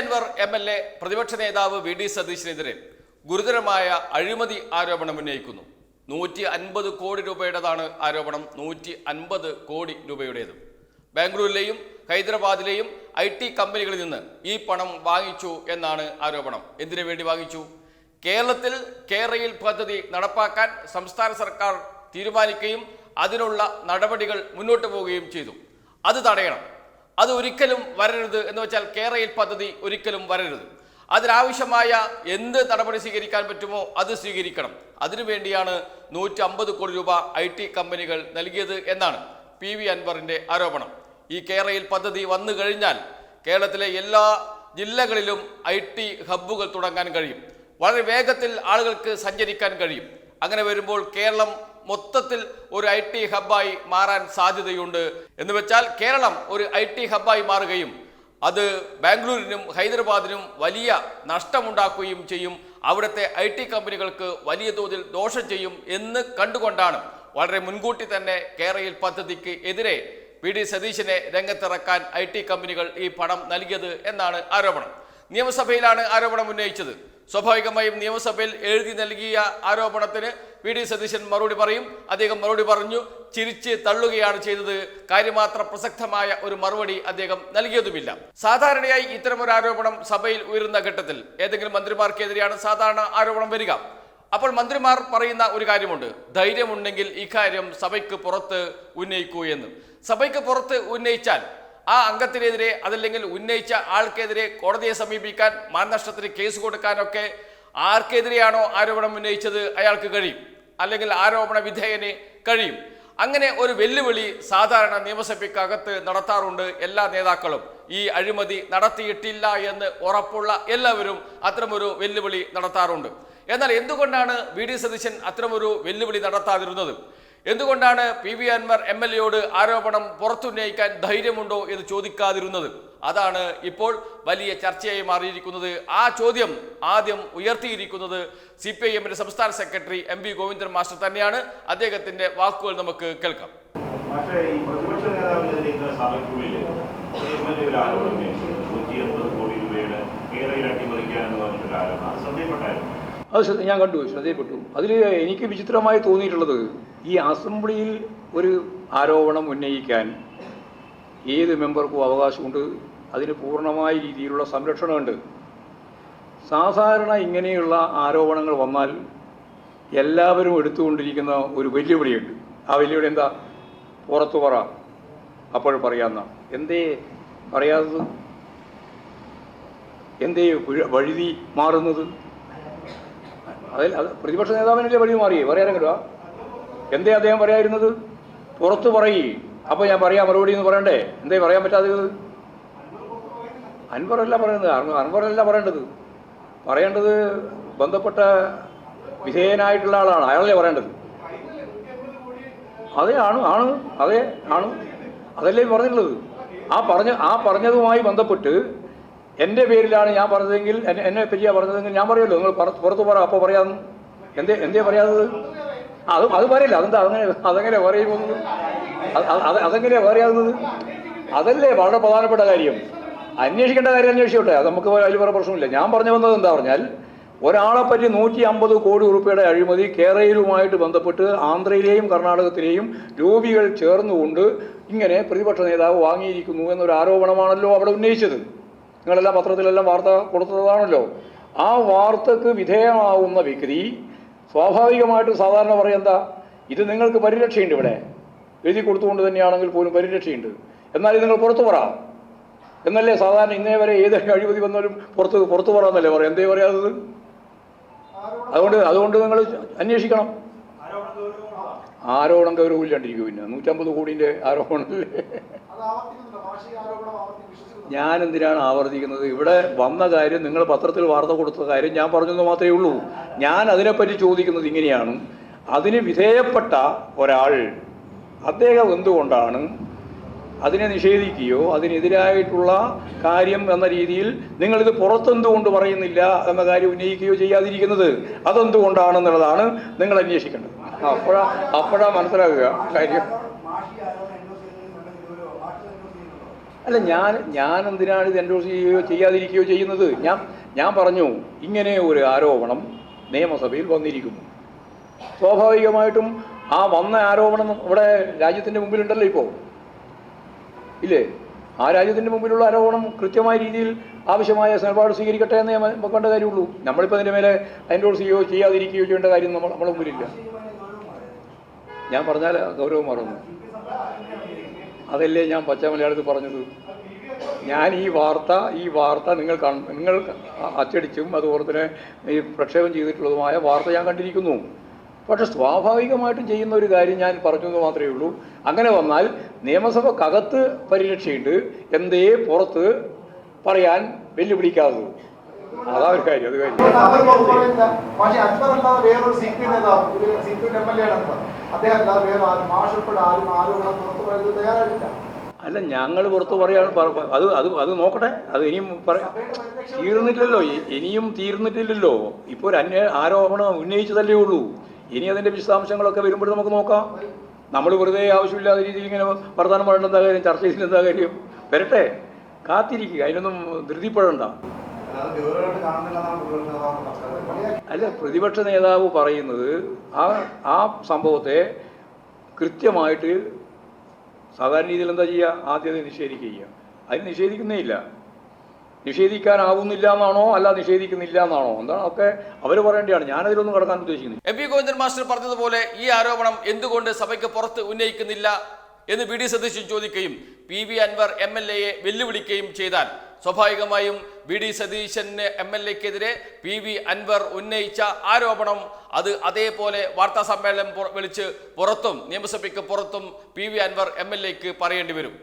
Anwar M L A പ്രതിപക്ഷ നേതാവ് V D സതീശിനെതിരെ ഗുരുതരമായ അഴിമതി ആരോപണം ഉന്നയിക്കുന്നു. നൂറ്റി അൻപത് കോടി രൂപയുടേതാണ് ആരോപണം. നൂറ്റി അൻപത് കോടി രൂപയുടേത്. ബാംഗ്ലൂരിലെയും ഹൈദരാബാദിലെയും ഐ ടി കമ്പനികളിൽ നിന്ന് ഈ പണം വാങ്ങിച്ചു എന്നാണ് ആരോപണം. എന്തിനു വേണ്ടി വാങ്ങിച്ചു? കേരളത്തിൽ കേരയിൽ പദ്ധതി നടപ്പാക്കാൻ സംസ്ഥാന സർക്കാർ തീരുമാനിക്കുകയും അതിനുള്ള നടപടികൾ മുന്നോട്ട് പോവുകയും ചെയ്തു. അത് തടയണം. അത് ഒരിക്കലും വരരുത് എന്ന് വെച്ചാൽ കേരയിൽ പദ്ധതി ഒരിക്കലും വരരുത്. അതിനാവശ്യമായ എന്ത് നടപടി സ്വീകരിക്കാൻ പറ്റുമോ അത് സ്വീകരിക്കണം. അതിനുവേണ്ടിയാണ് നൂറ്റി അമ്പത് കോടി രൂപ ഐ ടി കമ്പനികൾ നൽകിയത് എന്നാണ് പി വി അൻവറിന്റെ ആരോപണം. ഈ കേരയിൽ പദ്ധതി വന്നു കഴിഞ്ഞാൽ കേരളത്തിലെ എല്ലാ ജില്ലകളിലും ഐ ടി ഹബ്ബുകൾ തുടങ്ങാൻ കഴിയും. വളരെ വേഗത്തിൽ ആളുകൾക്ക് സഞ്ചരിക്കാൻ കഴിയും. അങ്ങനെ വരുമ്പോൾ കേരളം മൊത്തത്തിൽ ഒരു ഐ ടി ഹബ്ബായി മാറാൻ സാധ്യതയുണ്ട്. എന്ന് വെച്ചാൽ കേരളം ഒരു ഐ ടി ഹബ്ബായി മാറുകയും അത് ബാംഗ്ലൂരിനും ഹൈദരാബാദിനും വലിയ നഷ്ടമുണ്ടാക്കുകയും ചെയ്യും. അവിടുത്തെ ഐ ടി കമ്പനികൾക്ക് വലിയ തോതിൽ ദോഷം ചെയ്യും എന്ന് കണ്ടുകൊണ്ടാണ് വളരെ മുൻകൂട്ടി തന്നെ കേരളയിൽ പദ്ധതിക്ക് എതിരെ പി ഡി സതീശനെ രംഗത്തിറക്കാൻ ഐ ടി കമ്പനികൾ ഈ പണം നൽകിയത് എന്നാണ് ആരോപണം. നിയമസഭയിലാണ് ആരോപണം ഉന്നയിച്ചത്. സ്വാഭാവികമായും നിയമസഭയിൽ എഴുതി നൽകിയ ആരോപണത്തിന് പി ഡി സതീശൻ മറുപടി പറയും. അദ്ദേഹം മറുപടി പറഞ്ഞു ചിരിച്ച് തള്ളുകയാണ് ചെയ്തത്. കാര്യമാത്ര പ്രസക്തമായ ഒരു മറുപടി അദ്ദേഹം നൽകിയതുമില്ല. സാധാരണയായി ഇത്തരമൊരു ആരോപണം സഭയിൽ ഉയരുന്ന ഘട്ടത്തിൽ ഏതെങ്കിലും മന്ത്രിമാർക്കെതിരെയാണ് സാധാരണ ആരോപണം വരിക. അപ്പോൾ മന്ത്രിമാർ പറയുന്ന ഒരു കാര്യമുണ്ട്. ധൈര്യമുണ്ടെങ്കിൽ ഇക്കാര്യം സഭയ്ക്ക് പുറത്ത് ഉന്നയിക്കൂ എന്ന്. സഭയ്ക്ക് പുറത്ത് ഉന്നയിച്ചാൽ ആ അംഗത്തിനെതിരെ അതല്ലെങ്കിൽ ഉന്നയിച്ച ആൾക്കെതിരെ കോടതിയെ സമീപിക്കാൻ മാനനഷ്ടത്തിന് കേസ് കൊടുക്കാനൊക്കെ ആർക്കെതിരെയാണോ ആരോപണം ഉന്നയിച്ചത് അയാൾക്ക് കഴിയും. അല്ലെങ്കിൽ ആരോപണ വിധേയന് കഴിയും. അങ്ങനെ ഒരു വെല്ലുവിളി സാധാരണ നിയമസഭയ്ക്കകത്ത് നടത്താറുണ്ട് എല്ലാ നേതാക്കളും. ഈ അഴിമതി നടത്തിയിട്ടില്ല എന്ന് ഉറപ്പുള്ള എല്ലാവരും അത്തരമൊരു വെല്ലുവിളി നടത്താറുണ്ട്. എന്നാൽ എന്തുകൊണ്ടാണ് വി ഡി സതീശൻ അത്തരമൊരു വെല്ലുവിളി നടത്താതിരുന്നത്? എന്തുകൊണ്ടാണ് P V Anvar M L എയോട് ആരോപണം പുറത്തുന്നയിക്കാൻ ധൈര്യമുണ്ടോ എന്ന് ചോദിക്കാതിരുന്നത്? അതാണ് ഇപ്പോൾ വലിയ ചർച്ചയായി മാറിയിരിക്കുന്നത്. ആ ചോദ്യം ആദ്യം ഉയർത്തിയിരിക്കുന്നത് സി പി ഐ എമ്മിന്റെ സംസ്ഥാന secretary M V Govindan master തന്നെയാണ്. അദ്ദേഹത്തിന്റെ വാക്കുകൾ നമുക്ക് കേൾക്കാം. കോടി രൂപയുടെ കേരളയിൽ അട്ടിമറിക്കാനെന്ന് പറഞ്ഞിട്ടൊരു ആരോപണം. അത് ശ്രദ്ധയിൽപ്പെട്ടായിരുന്നു. അത് ഞാൻ കണ്ടു ശ്രദ്ധയിൽപ്പെട്ടു. അതിൽ എനിക്ക് വിചിത്രമായി തോന്നിയിട്ടുള്ളത് ഈ അസംബ്ലിയിൽ ഒരു ആരോപണം ഉന്നയിക്കാൻ ഏത് മെമ്പർക്കും അവകാശമുണ്ട് അതിന് പൂർണമായ രീതിയിലുള്ള സംരക്ഷണമുണ്ട്. സാധാരണ ഇങ്ങനെയുള്ള ആരോപണങ്ങൾ വന്നാൽ എല്ലാവരും എടുത്തുകൊണ്ടിരിക്കുന്ന ഒരു വെല്ലുവിളിയുണ്ട്. ആ വെല്ലുവിളി എന്താ? പുറത്തു പറ അപ്പോൾ പറയാന്ന. എന്തേ പറയാത്തത്? എന്തേ വഴി- വഴുതി മാറുന്നത്? അതിൽ അത് പ്രതിപക്ഷ നേതാവിനല്ലേ വഴി മാറിയേ? പറയാനെങ്കിലോ എന്തേ അദ്ദേഹം പറയായിരുന്നത് പുറത്ത് പറയേ. അപ്പോൾ ഞാൻ പറയാം മറുപടി എന്ന് പറയണ്ടേ? എന്തേ പറയാൻ പറ്റാത്തത്? അൻവറല്ല പറയുന്നത് അൻവ- അൻവറല്ല പറയേണ്ടത്. പറയേണ്ടത് ബന്ധപ്പെട്ട വിധേയനായിട്ടുള്ള ആളാണ്. അയാളല്ലേ പറയേണ്ടത്. അതേ ആണ് ആണ്. അതെ ആണ്. അതല്ലേ പറഞ്ഞിട്ടുള്ളത്. ആ പറഞ്ഞ ആ പറഞ്ഞതുമായി ബന്ധപ്പെട്ട് എന്റെ പേരിലാണ് ഞാൻ പറഞ്ഞതെങ്കിൽ എന്നെ- എന്നെ പറ്റിയാ പറഞ്ഞതെങ്കിൽ ഞാൻ പറയുമല്ലോ. നിങ്ങൾ പുറത്ത് പറ അപ്പോൾ പറയാം. എന്തേ എന്തേ പറയാത്തത്? അത് അത് പറയില്ല. അതെന്താ അതങ്ങനെ അതെങ്ങനെ പറയുമെന്ന്. അത് അതെങ്ങനെ അതല്ലേ വളരെ പ്രധാനപ്പെട്ട കാര്യം. അന്വേഷിക്കേണ്ട കാര്യം അന്വേഷിച്ചോട്ടെ. അത് നമുക്ക് അതിൽ വേറെ പ്രശ്നമില്ല. ഞാൻ പറഞ്ഞു വന്നത് എന്താ പറഞ്ഞാൽ ഒരാളെ പറ്റി നൂറ്റി അമ്പത് കോടി റുപ്യയുടെ അഴിമതി കേരളയിലുമായിട്ട് ബന്ധപ്പെട്ട് ആന്ധ്രയിലെയും കർണാടകത്തിലെയും ലോബികൾ ചേർന്നുകൊണ്ട് ഇങ്ങനെ പ്രതിപക്ഷ നേതാവ് വാങ്ങിയിരിക്കുന്നു എന്നൊരു ആരോപണമാണല്ലോ അവിടെ ഉന്നയിച്ചത്. നിങ്ങളെല്ലാം പത്രത്തിലെല്ലാം വാർത്ത കൊടുത്തതാണല്ലോ. ആ വാർത്തക്ക് വിധേയമാവുന്ന വിക്രി സ്വാഭാവികമായിട്ടും സാധാരണ പറയുന്നത് ഇത് നിങ്ങൾക്ക് പരിരക്ഷയുണ്ട് ഇവിടെ. എഴുതി കൊടുത്തുകൊണ്ട് തന്നെയാണെങ്കിൽ പോലും പരിരക്ഷയുണ്ട്. എന്നാൽ നിങ്ങൾ പുറത്തു പറ. എന്നല്ലേ സാധാരണ ഇന്നേ വരെ ഏത് അഴിമതി വന്നാലും പുറത്ത് പുറത്തു പറ എന്നല്ലേ പറയാം എന്തേ പറയാത്തത്? അതുകൊണ്ട് അതുകൊണ്ട് നിങ്ങൾ അന്വേഷിക്കണം. ആരോപണം ഗൗരവമില്ലാണ്ടിരിക്കും പിന്നെ? നൂറ്റമ്പത് കോടിന്റെ ആരോപണമല്ലേ? ഞാൻ എന്തിനാണ് ആവർത്തിക്കുന്നത്? ഇവിടെ വന്ന കാര്യം നിങ്ങൾ പത്രത്തിൽ വാർത്ത കൊടുത്ത കാര്യം ഞാൻ പറഞ്ഞെന്ന് മാത്രമേ ഉള്ളൂ. ഞാൻ അതിനെപ്പറ്റി ചോദിക്കുന്നത് ഇങ്ങനെയാണ്. അതിന് വിധേയപ്പെട്ട ഒരാൾ അദ്ദേഹം എന്തുകൊണ്ടാണ് അതിനെ നിഷേധിക്കുകയോ അതിനെതിരായിട്ടുള്ള കാര്യം എന്ന രീതിയിൽ നിങ്ങളിത് പുറത്തെന്തുകൊണ്ട് പറയുന്നില്ല എന്ന കാര്യം ഉന്നയിക്കുകയോ ചെയ്യാതിരിക്കുന്നത് അതെന്തുകൊണ്ടാണെന്നുള്ളതാണ് നിങ്ങൾ അന്വേഷിക്കേണ്ടത്. അപ്പോഴാ അപ്പോഴാ മനസ്സിലാക്കുക കാര്യം. അല്ല ഞാൻ ഞാൻ എന്തിനാണ് ഇത് എൻഡോഴ്സ് ചെയ്യുകയോ ചെയ്യാതിരിക്കുകയോ ചെയ്യുന്നത്? ഞാൻ ഞാൻ പറഞ്ഞു ഇങ്ങനെ ഒരു ആരോപണം നിയമസഭയിൽ വന്നിരിക്കുന്നു. സ്വാഭാവികമായിട്ടും ആ വന്ന ആരോപണം ഇവിടെ രാജ്യത്തിന്റെ മുമ്പിലുണ്ടല്ലോ ഇപ്പോൾ ഇല്ലേ? ആ രാജ്യത്തിന്റെ മുമ്പിലുള്ള ആരോപണം കൃത്യമായ രീതിയിൽ ആവശ്യമായ നിലപാട് സ്വീകരിക്കട്ടെ എന്നേ മ- വെക്കേണ്ട കാര്യമുള്ളൂ. നമ്മളിപ്പോൾ അതിന്റെ മേലെ എൻഡോഴ്സ് ചെയ്യുകയോ ചെയ്യാതിരിക്കുകയോ ചെയ്യേണ്ട കാര്യം നമ്മൾ നമ്മുടെ മുമ്പിലില്ല. ഞാൻ പറഞ്ഞാൽ ഗൗരവം മറന്നു. അതല്ലേ ഞാൻ പച്ച മലയാളത്തിൽ പറഞ്ഞത്? ഞാൻ ഈ വാർത്ത ഈ വാർത്ത നിങ്ങൾ നിങ്ങൾ അച്ചടിച്ചും അതുപോലെ തന്നെ ഈ പ്രക്ഷേപം ചെയ്തിട്ടുള്ളതുമായ വാർത്ത ഞാൻ കണ്ടിരിക്കുന്നു. പക്ഷെ സ്വാഭാവികമായിട്ടും ചെയ്യുന്ന ഒരു കാര്യം ഞാൻ പറഞ്ഞു എന്ന് മാത്രമേ ഉള്ളൂ. അങ്ങനെ വന്നാൽ നിയമസഭക്കകത്ത് പരിരക്ഷയുണ്ട്. എന്തേ പുറത്ത് പറയാൻ വെല്ലുവിളിക്കാത്തത്. അതാ ഒരു കാര്യം അത് കാര്യം അവർ പുറത്ത് പക്ഷേ അക്ബർ വേറൊരു സി പി നേതാവ് C P M L A ആണ് അദ്ദേഹം അല്ലാതെ വേറെ ആരും മാഷ് ഉൾപ്പെടെ ആരും ആരോപണം പുറത്ത് പറയുന്നത് തയ്യാറായിട്ടില്ല. അല്ല ഞങ്ങൾ പുറത്ത് പറയാൻ പ- പ- അത് അത് അത് നോക്കട്ടെ. അത് ഇനിയും പറയാം തീർന്നിട്ടില്ലല്ലോ. ഇനിയും തീർന്നിട്ടില്ലല്ലോ. ഇപ്പോൾ ഒരു അന്വേ ആരോപണം ഉന്നയിച്ചതല്ലേ ഉള്ളൂ. ഇനി അതിന്റെ വിശദാംശങ്ങളൊക്കെ വരുമ്പോൾ നമുക്ക് നോക്കാം. നമ്മൾ വെറുതെ ആവശ്യമില്ലാത്ത രീതിയിൽ ഇങ്ങനെ വർത്തമാനം പറയേണ്ട എന്താ കാര്യം? ചർച്ച ചെയ്തിട്ടെന്താ എന്താ കാര്യം? വരട്ടെ. കാത്തിരിക്കുക. അതിനൊന്നും ധൃതിപ്പെടണ്ട. അല്ല പ്രതിപക്ഷ നേതാവ് പറയുന്നത് ആ ആ സംഭവത്തെ കൃത്യമായിട്ട് സാധാരണ രീതിയിൽ എന്താ ചെയ്യുക? ആദ്യത്തെ നിഷേധിക്കുക അത് നിഷേധിക്കുന്നേ ഇല്ല. നിഷേധിക്കാനാവുന്നില്ല എന്നാണോ? അല്ല നിഷേധിക്കുന്നില്ല എന്നാണോ? എന്താണ് ഒക്കെ അവർ പറയേണ്ടതാണ്. ഞാനതിലൊന്നും കടക്കാൻ ഉദ്ദേശിക്കുന്നില്ല. എം പി ഗോവിന്ദൻ മാസ്റ്റർ പറഞ്ഞതുപോലെ ഈ ആരോപണം എന്തുകൊണ്ട് സഭയ്ക്ക് പുറത്ത് ഉന്നയിക്കുന്നില്ല എന്ന് വി ഡി സതീശൻ ചോദിക്കുകയും P V Anvar M L എയെ വെല്ലുവിളിക്കുകയും ചെയ്താൽ സ്വാഭാവികമായും വി ഡി സതീശന് എം എൽ എക്കെതിരെ പി വി അൻവർ ഉന്നയിച്ച ആരോപണം അത് അതേപോലെ വാർത്താ സമ്മേളനം വിളിച്ച് പുറത്തും നിയമസഭയ്ക്ക് പുറത്തും P V Anvar M L എക്ക് പറയേണ്ടി വരും.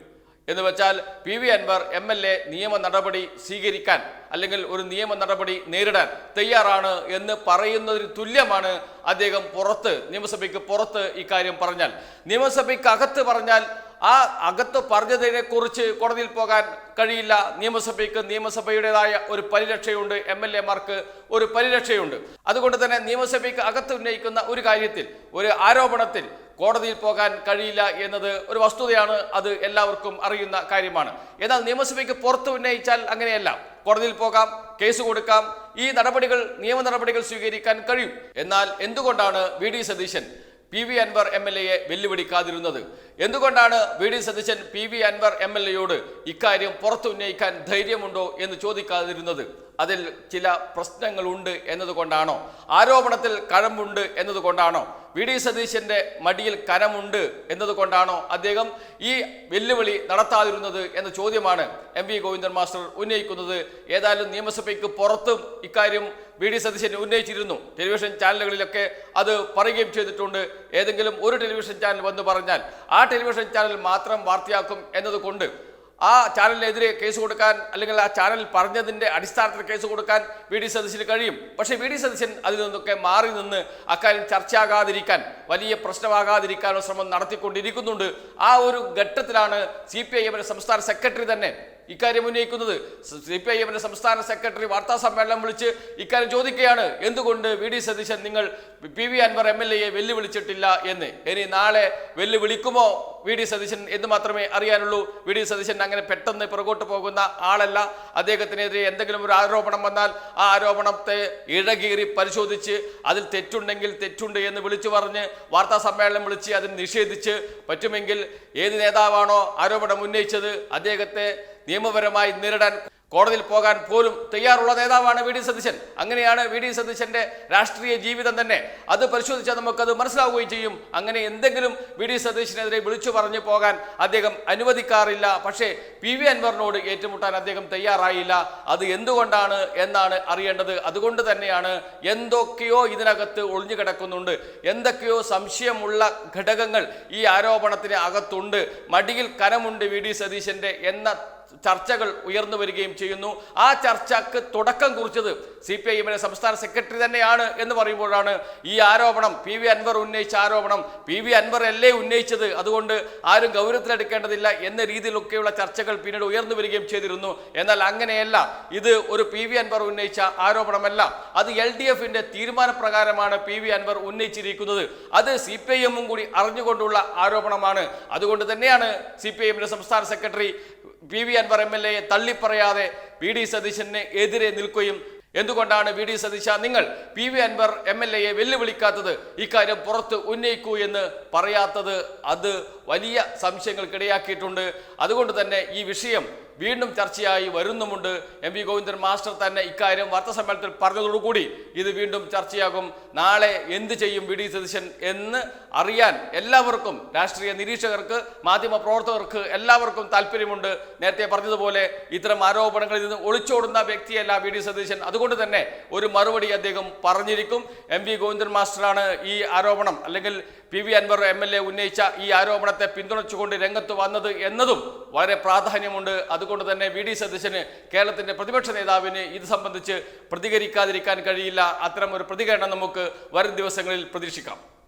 എന്ന് വെച്ചാൽ P V Anvar M L A നിയമ നടപടി സ്വീകരിക്കാൻ അല്ലെങ്കിൽ ഒരു നിയമ നടപടി നേരിടാൻ തയ്യാറാണ് എന്ന് പറയുന്നതിന് തുല്യമാണ് അദ്ദേഹം പുറത്ത് നിയമസഭയ്ക്ക് പുറത്ത് ഇക്കാര്യം പറഞ്ഞാൽ. നിയമസഭയ്ക്ക് അകത്ത് പറഞ്ഞാൽ ആ അകത്ത് പറഞ്ഞതിനെ കുറിച്ച് കോടതിയിൽ പോകാൻ കഴിയില്ല. നിയമസഭയ്ക്ക് നിയമസഭയുടേതായ ഒരു പരിരക്ഷയുണ്ട്. എം എൽ എമാർക്ക് ഒരു പരിരക്ഷയുണ്ട്. അതുകൊണ്ട് തന്നെ നിയമസഭയ്ക്ക് അകത്ത് ഉന്നയിക്കുന്ന ഒരു കാര്യത്തിൽ ഒരു ആരോപണത്തിൽ കോടതിയിൽ പോകാൻ കഴിയില്ല എന്നത് ഒരു വസ്തുതയാണ്. അത് എല്ലാവർക്കും അറിയുന്ന കാര്യമാണ്. എന്നാൽ നിയമസഭയ്ക്ക് പുറത്ത് ഉന്നയിച്ചാൽ അങ്ങനെയല്ല. കോടതിയിൽ പോകാം കേസ് കൊടുക്കാം. ഈ നടപടികൾ നിയമ നടപടികൾ സ്വീകരിക്കാൻ കഴിയും. എന്നാൽ എന്തുകൊണ്ടാണ് V. D. Satheesan P V Anvar M L എയെ വെല്ലുവിളിക്കാതിരുന്നത്. എന്തുകൊണ്ടാണ് V D Satheesan P V Anvar M L എയോട് ഇക്കാര്യം പുറത്തുന്നയിക്കാൻ ധൈര്യമുണ്ടോ എന്ന് ചോദിക്കാതിരുന്നത്? അതിൽ ചില പ്രശ്നങ്ങളുണ്ട് എന്നതുകൊണ്ടാണോ? ആരോപണത്തിൽ കഴമ്പുണ്ട് എന്നതുകൊണ്ടാണോ? വി ഡി സതീശന്റെ മടിയിൽ കരമുണ്ട് എന്നതുകൊണ്ടാണോ അദ്ദേഹം ഈ വെല്ലുവിളി നടത്താതിരുന്നത് എന്ന ചോദ്യമാണ് എം വി ഗോവിന്ദൻ മാസ്റ്റർ ഉന്നയിക്കുന്നത്. ഏതായാലും നിയമസഭയ്ക്ക് പുറത്തും ഇക്കാര്യം വി ഡി സതീശൻ ഉന്നയിച്ചിരുന്നു. ടെലിവിഷൻ ചാനലുകളിലൊക്കെ അത് പറയുകയും ചെയ്തിട്ടുണ്ട്. ഏതെങ്കിലും ഒരു ടെലിവിഷൻ ചാനൽ വന്ന് പറഞ്ഞാൽ ആ ടെലിവിഷൻ ചാനൽ മാത്രം വാർത്തയാക്കും എന്നതുകൊണ്ട് ആ ചാനലിനെതിരെ കേസ് കൊടുക്കാൻ അല്ലെങ്കിൽ ആ ചാനൽ പറഞ്ഞതിന്റെ അടിസ്ഥാനത്തിൽ കേസ് കൊടുക്കാൻ വി ഡി സതീശന് കഴിയും. പക്ഷേ വി ഡി സതീശൻ അതിൽ നിന്നൊക്കെ മാറി നിന്ന് അക്കാര്യം ചർച്ചയാകാതിരിക്കാൻ വലിയ പ്രശ്നമാകാതിരിക്കാനുള്ള ശ്രമം നടത്തിക്കൊണ്ടിരിക്കുന്നുണ്ട്. ആ ഒരു ഘട്ടത്തിലാണ് സി പി ഐ എമ്മിന്റെ സംസ്ഥാന സെക്രട്ടറി തന്നെ ഇക്കാര്യം ഉന്നയിക്കുന്നത് സി പി ഐ എമ്മിന്റെ സംസ്ഥാന സെക്രട്ടറി വാർത്താ സമ്മേളനം വിളിച്ച് ഇക്കാര്യം ചോദിക്കുകയാണ്. എന്തുകൊണ്ട് വി ഡി സതീശൻ നിങ്ങൾ P V Anvar M L എയെ വെല്ലുവിളിച്ചിട്ടില്ല എന്ന്? ഇനി നാളെ വെല്ലുവിളിക്കുമോ വി ഡി സതീശൻ എന്ന് മാത്രമേ അറിയാനുള്ളൂ. വി ഡി സതീശൻ അങ്ങനെ പെട്ടെന്ന് പുറകോട്ട് പോകുന്ന ആളല്ല. അദ്ദേഹത്തിനെതിരെ എന്തെങ്കിലും ഒരു ആരോപണം വന്നാൽ ആ ആരോപണത്തെ ഇഴകീറി പരിശോധിച്ച് അതിൽ തെറ്റുണ്ടെങ്കിൽ തെറ്റുണ്ട് എന്ന് വിളിച്ചു പറഞ്ഞ് വാർത്താ സമ്മേളനം വിളിച്ച് അതിന് നിഷേധിച്ച് പറ്റുമെങ്കിൽ ഏത് നേതാവാണോ ആരോപണം ഉന്നയിച്ചത് അദ്ദേഹത്തെ നിയമപരമായി നേരിടാൻ കോടതിയിൽ പോകാൻ പോലും തയ്യാറുള്ള നേതാവാണ് വി ഡി സതീശൻ. അങ്ങനെയാണ് വി ഡി സതീശന്റെ രാഷ്ട്രീയ ജീവിതം തന്നെ. അത് പരിശോധിച്ചാൽ നമുക്കത് മനസ്സിലാവുകയും ചെയ്യും. അങ്ങനെ എന്തെങ്കിലും വി ഡി സതീശനെതിരെ വിളിച്ചു പറഞ്ഞു പോകാൻ അദ്ദേഹം അനുവദിക്കാറില്ല. പക്ഷേ പി വി അൻവറിനോട് ഏറ്റുമുട്ടാൻ അദ്ദേഹം തയ്യാറായില്ല. അത് എന്തുകൊണ്ടാണ് എന്നാണ് അറിയേണ്ടത്. അതുകൊണ്ട് തന്നെയാണ് എന്തൊക്കെയോ ഇതിനകത്ത് ഒളിഞ്ഞു കിടക്കുന്നുണ്ട്. എന്തൊക്കെയോ സംശയമുള്ള ഘടകങ്ങൾ ഈ ആരോപണത്തിന് അകത്തുണ്ട്. മടിയിൽ കനമുണ്ട് വി ഡി സതീശന്റെ എന്ന ചർച്ചകൾ ഉയർന്നു വരികയും ചെയ്യുന്നു. ആ ചർച്ചക്ക് തുടക്കം കുറിച്ചത് സി പി ഐ എമ്മിലെ സംസ്ഥാന സെക്രട്ടറി തന്നെയാണ് എന്ന് പറയുമ്പോഴാണ് ഈ ആരോപണം. പി വി അൻവർ ഉന്നയിച്ച ആരോപണം. പി വി അൻവർ അല്ലേ ഉന്നയിച്ചത്? അതുകൊണ്ട് ആരും ഗൗരവത്തിലെടുക്കേണ്ടതില്ല എന്ന രീതിയിലൊക്കെയുള്ള ചർച്ചകൾ പിന്നീട് ഉയർന്നു വരികയും ചെയ്തിരുന്നു. എന്നാൽ അങ്ങനെയല്ല. ഇത് ഒരു പി വി അൻവർ ഉന്നയിച്ച ആരോപണമല്ല. അത് എൽ ഡി എഫിന്റെ തീരുമാനപ്രകാരമാണ് പി വി അൻവർ ഉന്നയിച്ചിരിക്കുന്നത്. അത് സി പി ഐ എമ്മും കൂടി അറിഞ്ഞുകൊണ്ടുള്ള ആരോപണമാണ്. അതുകൊണ്ട് തന്നെയാണ് സി പി ഐ എമ്മിന്റെ സംസ്ഥാന secretary P V Anvar M L എയെ തള്ളിപ്പറയാതെ വി ഡി സതീശന് എതിരെ നിൽക്കുകയും എന്തുകൊണ്ടാണ് വി ഡി സതീശ നിങ്ങൾ P V Anvar M L എയെ വെല്ലുവിളിക്കാത്തത് ഇക്കാര്യം പുറത്ത് ഉന്നയിക്കൂ എന്ന് പറയാത്തത്? അത് വലിയ സംശയങ്ങൾക്കിടയാക്കിയിട്ടുണ്ട്. അതുകൊണ്ട് തന്നെ ഈ വിഷയം വീണ്ടും ചർച്ചയായി വരുന്നുമുണ്ട് എം വി ഗോവിന്ദൻ മാസ്റ്റർ തന്നെ ഇക്കാര്യം വാർത്താസമ്മേളനത്തിൽ പറഞ്ഞതോടുകൂടി ഇത് വീണ്ടും ചർച്ചയാകും. നാളെ എന്ത് ചെയ്യും വി ഡി സതീശൻ എന്ന് അറിയാൻ എല്ലാവർക്കും രാഷ്ട്രീയ നിരീക്ഷകർക്ക് മാധ്യമ പ്രവർത്തകർക്ക് എല്ലാവർക്കും താല്പര്യമുണ്ട്. നേരത്തെ പറഞ്ഞതുപോലെ ഇത്തരം ആരോപണങ്ങളിൽ നിന്ന് ഒളിച്ചോടുന്ന വ്യക്തിയല്ല വി ഡി സതീശൻ. അതുകൊണ്ട് തന്നെ ഒരു മറുപടി അദ്ദേഹം പറഞ്ഞിരിക്കും. എം വി ഗോവിന്ദൻ മാസ്റ്ററാണ് ഈ ആരോപണം അല്ലെങ്കിൽ P V Anvar M L A ഉന്നയിച്ച ഈ ആരോപണത്തെ പിന്തുണച്ചുകൊണ്ട് രംഗത്ത് വന്നത് എന്നതും വളരെ പ്രാധാന്യമുണ്ട്. അതുകൊണ്ട് തന്നെ വി ഡി സതീശന് കേരളത്തിന്റെ പ്രതിപക്ഷ നേതാവിന് ഇത് സംബന്ധിച്ച് പ്രതികരിക്കാതിരിക്കാൻ കഴിയില്ല. അത്തരം ഒരു പ്രതികരണം നമുക്ക് വരും ദിവസങ്ങളിൽ പ്രതീക്ഷിക്കാം.